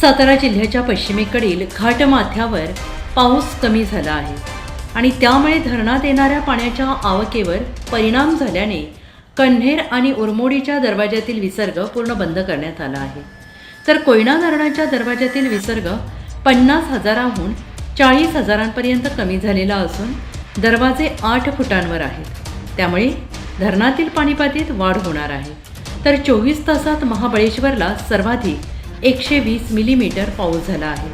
सातारा जिल्ह्याच्या पश्चिमेकडील घाटमाथ्यावर पाऊस कमी झाला आहे. आणि त्यामुळे धरणात येणाऱ्या पाण्याच्या आवकेवर परिणाम झाल्याने कन्हेर आणि उरमोडीच्या दरवाजातील विसर्ग पूर्ण बंद करण्यात आला आहे. तर कोयना धरणाच्या दरवाजातील विसर्ग पन्नास हजाराहून चाळीस हजारांपर्यंत कमी झालेला असून दरवाजे आठ फुटांवर आहेत. त्यामुळे धरणातील पाणीपातीत वाढ होणार आहे. तर चोवीस तासात महाबळेश्वरला सर्वाधिक एकशे वीस मिलीमीटर पाऊस झाला आहे.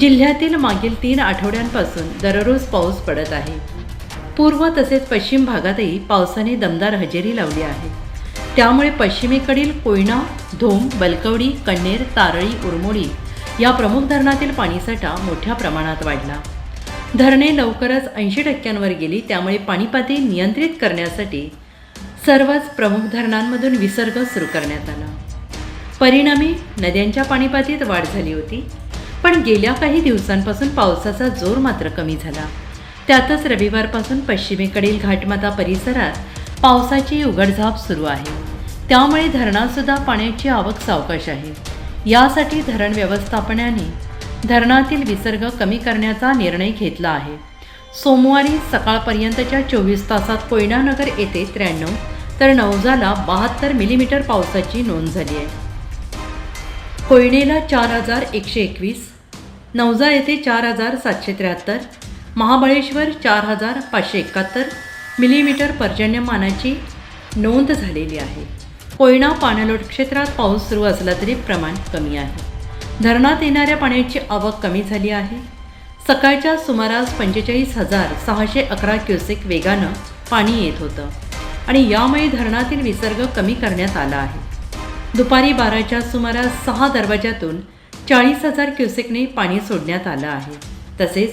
जिल्ह्यातील मागील तीन आठवड्यांपासून दररोज पाऊस पडत आहे. पूर्व तसेच पश्चिम भागातही पावसाने दमदार हजेरी लावली आहे. त्यामुळे पश्चिमेकडील कोयना धोम बलकवडी कण्णेर तारळी उरमोडी या प्रमुख धरणातील पाणीसाठा मोठ्या प्रमाणात वाढला. धरणे लवकरच ऐंशी टक्क्यांवर गेली त्यामुळे पाणीपाती नियंत्रित करण्यासाठी सर्वच प्रमुख धरणांमधून विसर्ग सुरू करण्यात आला. परिणामी नद्यांच्या पाणीपातीत वाढ झाली होती. पण गेल्या काही दिवसांपासून पावसाचा जोर मात्र कमी झाला. त्यातच रविवारपासून पश्चिमेकडील घाटमाता परिसरात पावसाची उघडझाप सुरू आहे. त्यामुळे धरणातसुद्धा पाण्याची आवक सावकाश आहे. यासाठी धरण व्यवस्थापनाने धरणातील विसर्ग कमी करण्याचा निर्णय घेतला आहे. सोमवारी सकाळपर्यंतच्या चोवीस तासात कोयनानगर येथे त्र्याण्णव तर नवजाला बहात्तर मिलीमीटर पावसाची नोंद झाली आहे. कोयनेला चार हजार एकशे एकवीस नवजा येथे चार हजार सातशे त्र्याहत्तर महाबळेश्वर चार हजार पाचशे एकाहत्तर मिलीमीटर पर्जन्यमानाची नोंद झालेली आहे. कोयना पाणलोट क्षेत्रात पाऊस सुरू असला तरी प्रमाण कमी आहे. धरणात येणाऱ्या पाण्याची आवक कमी झाली आहे. सकाळच्या सुमारास पंचेचाळीस हजार सहाशे अकरा क्युसेक वेगानं पाणी येत होतं आणि यामुळे धरणातील विसर्ग कमी करण्यात आला आहे. दुपारी बाराच्या सुमारास सहा दरवाजातून चाळीस हजार क्युसेकने पाणी सोडण्यात आलं आहे. तसेच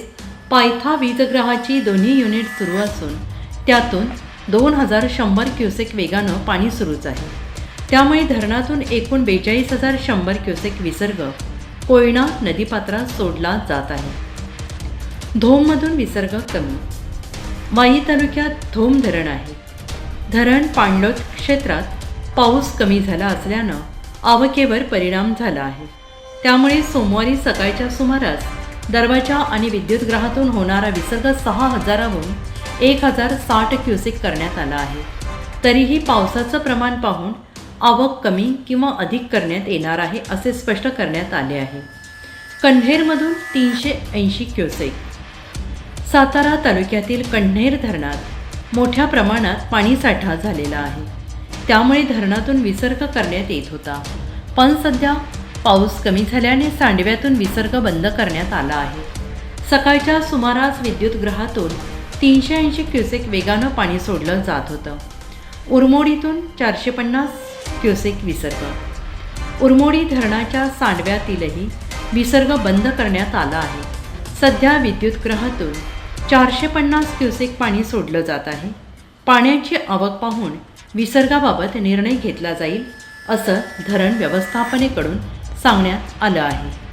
पायथा वीजग्रहाची दोन्ही युनिट सुरू असून त्यातून दोन हजार शंभर क्युसेक वेगानं पाणी सुरूच आहे. त्यामुळे धरणातून एकूण बेचाळीस हजार शंभर क्युसेक विसर्ग कोयना नदीपात्रात सोडला जात आहे. धोममधून विसर्ग कमी. वाई तालुक्यात धोम धरण आहे. धरण पाणलोट क्षेत्रात पाऊस कमी झाला असल्यानं आवकेवर परिणाम झाला आहे. त्यामुळे सोमवारी सकाळच्या सुमारास दरवाजा आणि विद्युतगृहातून होणारा विसर्ग सहा हजाराहून एक हजार साठ क्युसेक करण्यात आला आहे. तरीही पावसाचं प्रमाण पाहून आवक कमी किंवा अधिक करण्यात येणार आहे असे स्पष्ट करण्यात आले आहे. कण्हेरमधून तीनशे ऐंशी क्युसेक. सातारा तालुक्यातील कण्हेर धरणात मोठ्या प्रमाणात पाणीसाठा झालेला आहे. त्यामुळे धरणातून विसर्ग करण्यात येत होता. पण सध्या पाऊस कमी झाल्याने सांडव्यातून विसर्ग बंद करण्यात आला आहे. सकाळच्या सुमारास विद्युतगृहातून तीनशे ऐंशी क्युसेक वेगानं पाणी सोडलं जात होतं. उरमोडीतून चारशे पन्नास क्युसेक विसर्ग. उरमोडी धरणाच्या सांडव्यातीलही विसर्ग बंद करण्यात आला आहे. सध्या विद्युतगृहातून चारशे पन्नास क्युसेक पाणी सोडलं जात आहे. पाण्याची आवक पाहून विसर्गाबाबत निर्णय घेतला जाईल असं धरण व्यवस्थापनेकडून सांगण्यात आलं आहे.